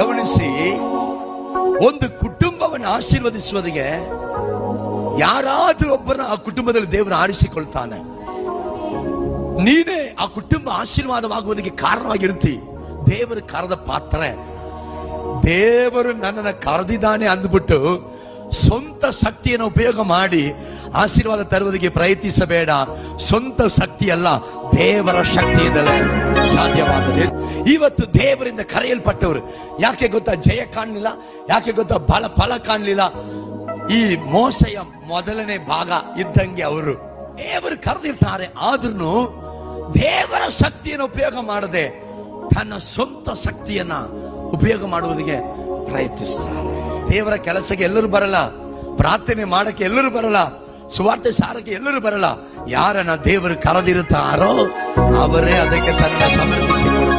ಗಮನಿಸಿ, ಒಂದು ಕುಟುಂಬವನ್ನು ಆಶೀರ್ವದಿಸುವುದಿಗೆ ಯಾರಾದರೂ ಒಬ್ಬರನ್ನ ಆ ಕುಟುಂಬದಲ್ಲಿ ದೇವರು ಆರಿಸಿಕೊಳ್ತಾನೆ. ನೀನೇ ಆ ಕುಟುಂಬ ಆಶೀರ್ವಾದವಾಗುವುದಕ್ಕೆ ಕಾರಣವಾಗಿರುತ್ತಿ. ದೇವರು ಕರೆದ ಪಾತ್ರ. ದೇವರು ನನ್ನನ್ನು ಕರೆದಿದ್ದಾನೆ ಅಂದ್ಬಿಟ್ಟು ಸ್ವಂತ ಶಕ್ತಿಯನ್ನು ಉಪಯೋಗ ಮಾಡಿ ಆಶೀರ್ವಾದ ತರುವುದಕ್ಕೆ ಪ್ರಯತ್ನಿಸಬೇಡ. ಸ್ವಂತ ಶಕ್ತಿ ಅಲ್ಲ ದೇವರ ಶಕ್ತಿಯಿಂದಲೇ ಸಾಧ್ಯವಾಗುತ್ತದೆ. ಇವತ್ತು ದೇವರಿಂದ ಕರೆಯಲ್ಪಟ್ಟವರು, ಯಾಕೆ ಗೊತ್ತಾ ಜಯ ಕಾಣಲಿಲ್ಲ? ಯಾಕೆ ಗೊತ್ತಾ ಬಲ, ಫಲ ಕಾಣಲಿಲ್ಲ? ಈ ಮೋಸೆಯ ಮೊದಲನೇ ಭಾಗ ಇದ್ದಂಗೆ ಅವರು. ದೇವರು ಕರೆದಿರ್ತಾರೆ ಆದ್ರೂ ದೇವರ ಶಕ್ತಿಯನ್ನು ಉಪಯೋಗ ಮಾಡದೆ ತನ್ನ ಸ್ವಂತ ಶಕ್ತಿಯನ್ನ ಉಪಯೋಗ ಮಾಡುವುದಕ್ಕೆ ಪ್ರಯತ್ನಿಸ್ತಾರೆ. ದೇವರ ಕೆಲಸಕ್ಕೆ ಎಲ್ಲರೂ ಬರಲ್ಲ ಪ್ರಾರ್ಥನೆ ಮಾಡಕ್ಕೆ ಎಲ್ಲರೂ ಬರಲ್ಲ ಸುವಾರ್ತೆ ಸಾರಕ್ಕೆ ಎಲ್ಲರೂ ಬರಲ್ಲ ಯಾರನ್ನ ದೇವರು ಕರೆದಿರುತ್ತಾರೋ ಅವರೇ ಅದಕ್ಕೆ ತನ್ನ ಸಮರ್ಪಿಸಿಕೊಳ್ಳುತ್ತಾರೆ